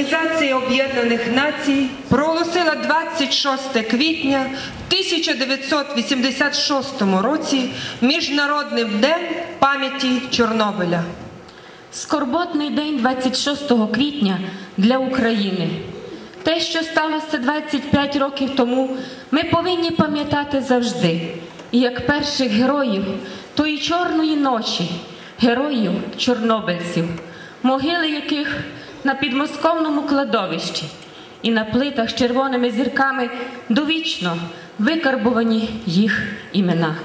Організація Об'єднаних Націй проголосила 26 квітня 1986 році Міжнародним днем пам'яті Чорнобиля. Скорботний день 26 квітня для України. Те, що сталося 25 років тому, ми повинні пам'ятати завжди. І як перших героїв тої чорної ночі, героїв чорнобильців, могили яких на підмосковному кладовищі і на плитах з червоними зірками довічно викарбувані їх імена.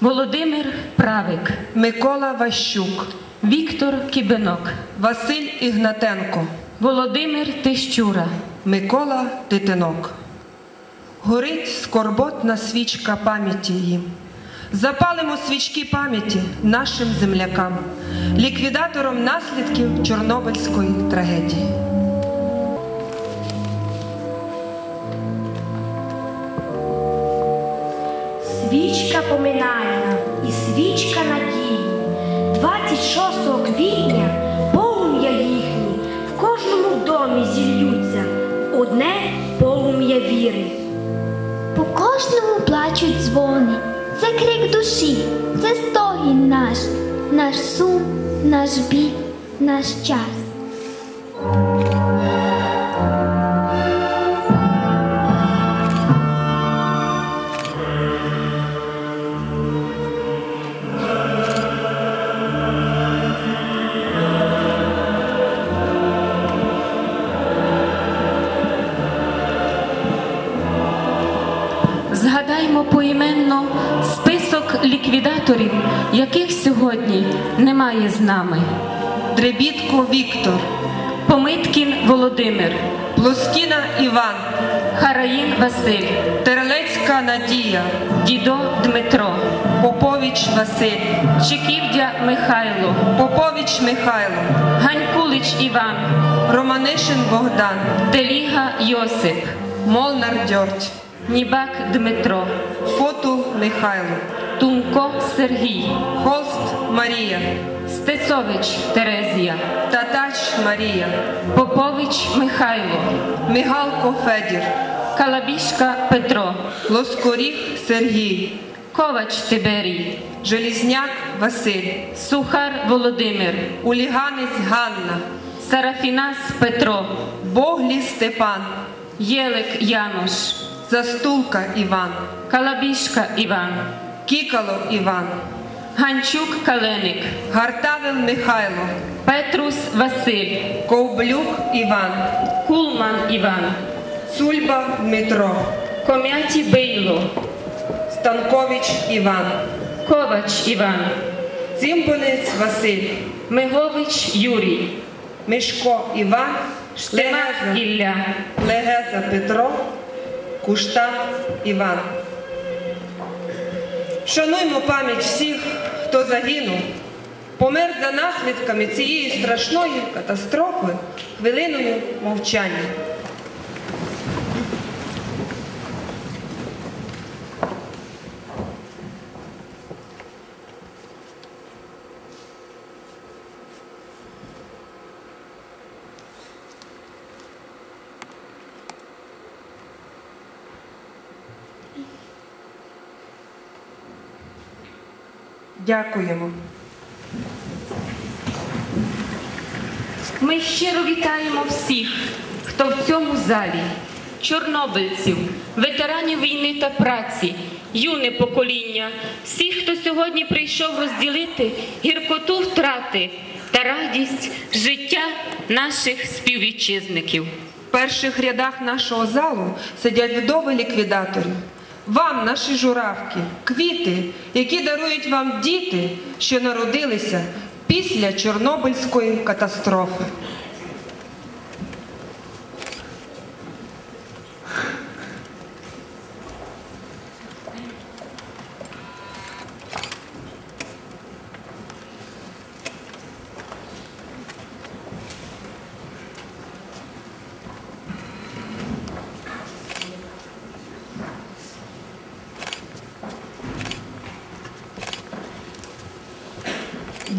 Володимир Правик, Микола Ващук, Віктор Кібенок, Василь Ігнатенко, Володимир Тищура, Микола Титинок. Горить скорботна свічка пам'яті їм. Запалимо свічки пам'яті нашим землякам, ліквідаторам наслідків Чорнобильської трагедії. Свічка поминальна і свічка надії. 26 квітня полум'я їхні в кожному домі зіллються, одне полум'я віри. По кожному плачуть дзвони, крик душі, це стогін наш, наш сум, наш біль, наш час. Ліквідаторів, яких сьогодні немає з нами. Дребітко Віктор, Помиткін Володимир, Плоскіна Іван, Хараїн Василь, Терелецька Надія, Дідо Дмитро, Попович Василь, Чеківдя Михайло, Попович Михайло, Ганькулич Іван, Романишин Богдан, Деліга Йосип, Молнар Дьорть, Нібак Дмитро, Потул Михайло, Тумко Сергій, Холст Марія, Стецович Терезія, Татач Марія, Попович Михайло, Мигалко Федір, Калабішка Петро, Лоскоріг Сергій, Ковач Тиберій, Желізняк Василь, Сухар Володимир, Уліганець Ганна, Сарафінас Петро, Боглі Степан, Єлик Януш, Застулка Іван, Калабішка Іван, Кікало Іван, Ганчук Каленик, Гартавел Михайло, Петрус Василь, Ковблюк Іван, Кулман Іван, Цульба Дмитро, Ком'яті Бийло, Станкович Іван, Ковач Іван, Цимбонець Василь, Мигович Юрій, Мишко Іван, Штемак Ілля, Легеза Петро, Куштан Іван. Шануймо пам'ять всіх, хто загинув, помер за наслідками цієї страшної катастрофи хвилиною мовчання. Дякуємо. Ми щиро вітаємо всіх, хто в цьому залі, чорнобильців, ветеранів війни та праці, юне покоління, всіх, хто сьогодні прийшов розділити гіркоту втрати та радість життя наших співвітчизників. В перших рядах нашого залу сидять вдови ліквідаторів. Вам, наші журавки, квіти, які дарують вам діти, що народилися після Чорнобильської катастрофи.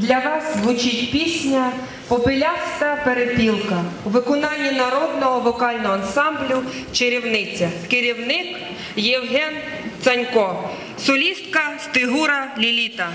Для вас звучить пісня Попеляста перепілка у виконанні народного вокального ансамблю Чарівниця. Керівник Євген Цанько. Солістка Стигура Ліліта.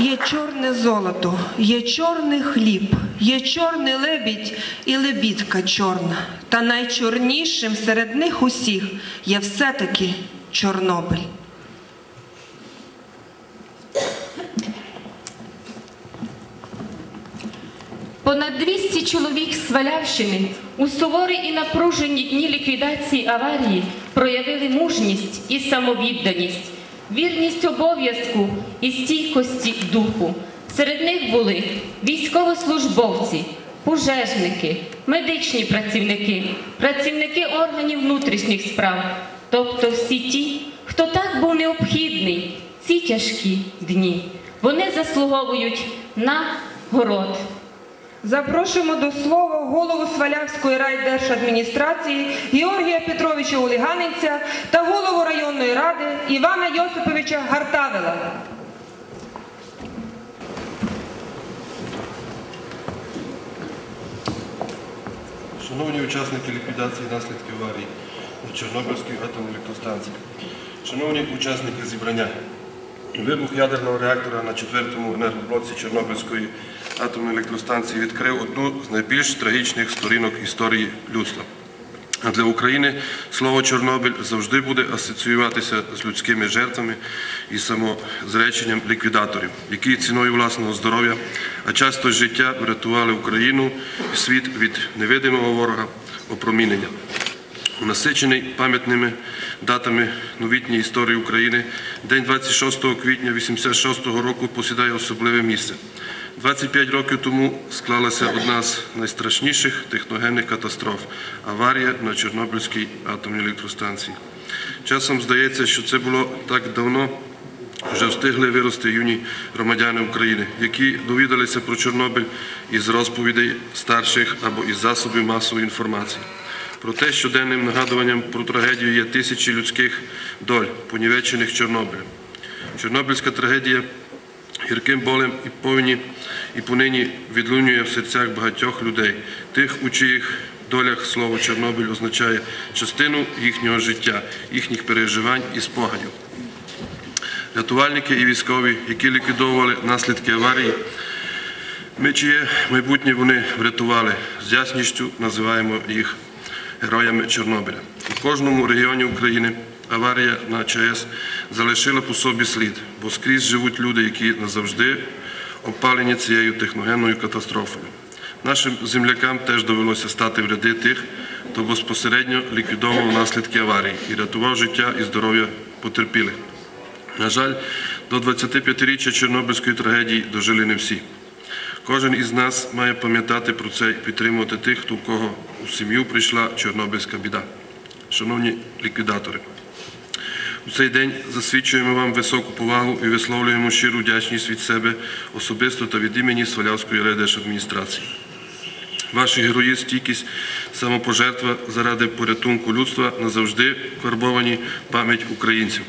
Є чорне золото, є чорний хліб, є чорний лебідь і лебідка чорна. Та найчорнішим серед них усіх є все-таки Чорнобиль. Понад 200 чоловік з Свалявщини у суворі і напружені дні ліквідації аварії проявили мужність і самовідданість, вірність обов'язку і стійкості духу. Серед них були військовослужбовці, пожежники, медичні працівники, працівники органів внутрішніх справ, тобто всі ті, хто так був необхідний ці тяжкі дні. Вони заслуговують на город. Запрошуємо до слова голову Свалявської райдержадміністрації Георгія Петровича Уліганинця та голову районної ради Івана Йосиповича Гартавела. Шановні учасники ліквідації наслідків аварії на Чорнобильській атомній електростанції, шановні учасники зібрання, вибух ядерного реактора на четвертому енергоблоці Чорнобильської атомної електростанції відкрив одну з найбільш трагічних сторінок історії людства. А для України слово Чорнобиль завжди буде асоціюватися з людськими жертвами і самозреченням ліквідаторів, які ціною власного здоров'я, а часто життя врятували Україну і світ від невидимого ворога опромінення. Насичений пам'ятними датами новітньої історії України, день 26 квітня 86 року посідає особливе місце. 25 років тому склалася одна з найстрашніших техногенних катастроф аварія на Чорнобильській атомній електростанції. Часом здається, що це було так давно, вже встигли вирости юні громадяни України, які довідалися про Чорнобиль із розповідей старших або із засобів масової інформації. Проте щоденним нагадуванням про трагедію є тисячі людських доль, понівечених Чорнобилем. Чорнобильська трагедія гірким болем і повні і понині відлунює в серцях багатьох людей, тих, у чиїх долях слово Чорнобиль означає частину їхнього життя, їхніх переживань і спогадів. Рятувальники і військові, які ліквідовували наслідки аварії, ми чиє майбутнє вони врятували, з ясністю називаємо їх героями Чорнобиля. У кожному регіоні України аварія на ЧАЕС залишила по собі слід, бо скрізь живуть люди, які назавжди опалені цією техногенною катастрофою. Нашим землякам теж довелося стати в ряди тих, хто безпосередньо ліквідовував наслідки аварії і рятував життя і здоров'я потерпілих. На жаль, до 25-річчя Чорнобильської трагедії дожили не всі. Кожен із нас має пам'ятати про це і підтримувати тих, хто в кого у сім'ю прийшла чорнобильська біда. Шановні ліквідатори, у цей день засвідчуємо вам високу повагу і висловлюємо щиру вдячність від себе особисто та від імені Свалявської райдержадміністрації. Ваші герої, стійкість, самопожертва заради порятунку людства назавжди карбовані пам'ять українців.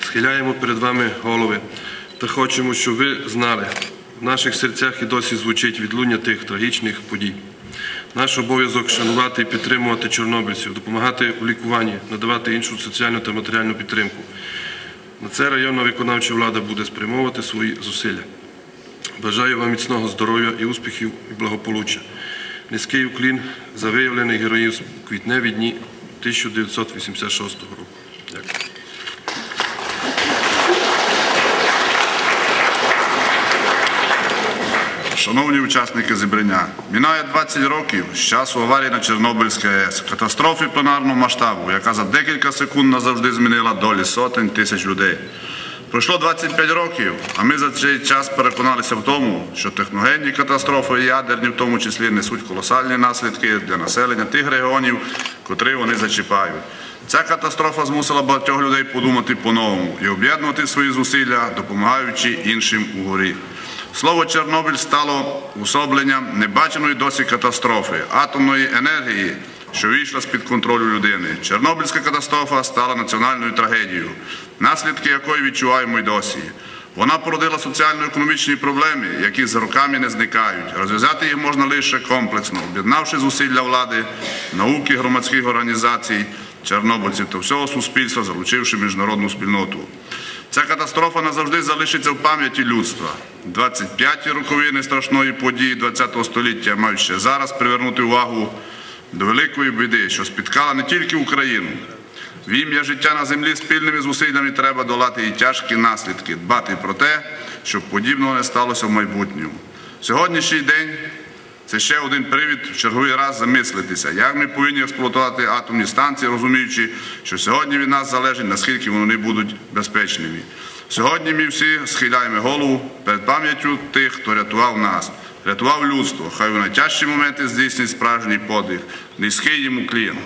Схиляємо перед вами голови та хочемо, щоб ви знали, в наших серцях і досі звучить відлуння тих трагічних подій. Наш обов'язок шанувати і підтримувати чорнобильців, допомагати у лікуванні, надавати іншу соціальну та матеріальну підтримку. На це районна виконавча влада буде спрямовувати свої зусилля. Бажаю вам міцного здоров'я і успіхів і благополуччя. Низький уклін за виявлений героїв квітневі дні 1986 року. Шановні учасники зібрання, мінає 20 років з часу аварії на Чорнобильській АЕС, катастрофи планарного масштабу, яка за декілька секунд назавжди змінила долі сотень тисяч людей. Пройшло 25 років, а ми за цей час переконалися в тому, що техногенні катастрофи і ядерні в тому числі несуть колосальні наслідки для населення тих регіонів, котрі вони зачіпають. Ця катастрофа змусила багатьох людей подумати по-новому і об'єднувати свої зусилля, допомагаючи іншим угорі. Слово Чорнобиль стало усобленням небаченої досі катастрофи атомної енергії, що вийшла з-під контролю людини. Чорнобильська катастрофа стала національною трагедією, наслідки якої відчуваємо й досі. Вона породила соціально-економічні проблеми, які за роками не зникають. Розв'язати їх можна лише комплексно, об'єднавши зусилля влади, науки, громадських організацій, чорнобильців та всього суспільства, залучивши міжнародну спільноту. Ця катастрофа назавжди залишиться в пам'яті людства. 25-ті роковини страшної події ХХ століття мають ще зараз привернути увагу до великої біди, що спіткала не тільки Україну. В ім'я життя на землі спільними зусиллями треба долати і тяжкі наслідки, дбати про те, щоб подібного не сталося в майбутньому. Сьогоднішній день це ще один привід в черговий раз замислитися, як ми повинні експлуатувати атомні станції, розуміючи, що сьогодні від нас залежить, наскільки вони будуть безпечними. Сьогодні ми всі схиляємо голову перед пам'яттю тих, хто рятував нас, рятував людство. Хай у найтяжчі моменти здійснить справжній подвиг, низький йому клін.